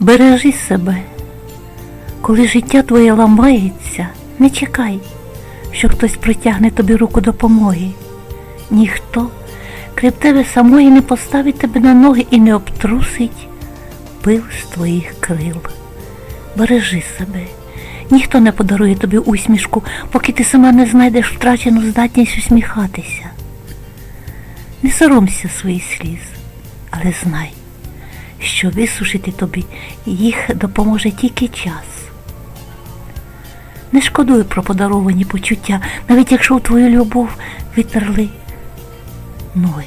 Бережи себе. Коли життя твоє ламається, не чекай, що хтось протягне тобі руку допомоги. Ніхто, крім тебе самої, не поставить тебе на ноги і не обтрусить пил з твоїх крил. Бережи себе. Ніхто не подарує тобі усмішку, поки ти сама не знайдеш втрачену здатність усміхатися. Не соромся своїх сліз, але знай, що висушити тобі їх допоможе тільки час. Не шкодуй про подаровані почуття, навіть якщо в твою любов витерли ноги.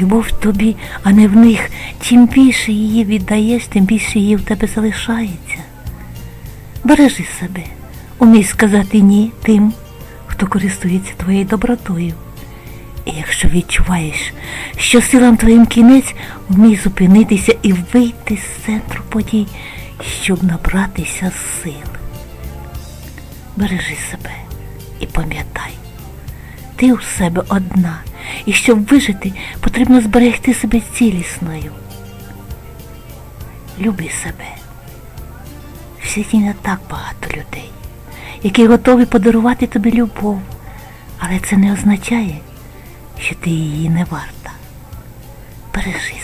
Любов тобі, а не в них. Чим більше її віддаєш, тим більше її в тебе залишається. Бережи себе, умій сказати ні тим, хто користується твоєю добротою. І якщо відчуваєш, що силам твоїм кінець, вмій зупинитися і вийти з центру подій, щоб набратися сил. Бережи себе і пам'ятай, ти у себе одна, і щоб вижити, потрібно зберегти себе цілісною. Люби себе. В світі не так багато людей, які готові подарувати тобі любов, але це не означає, що ти її не варта. Бережи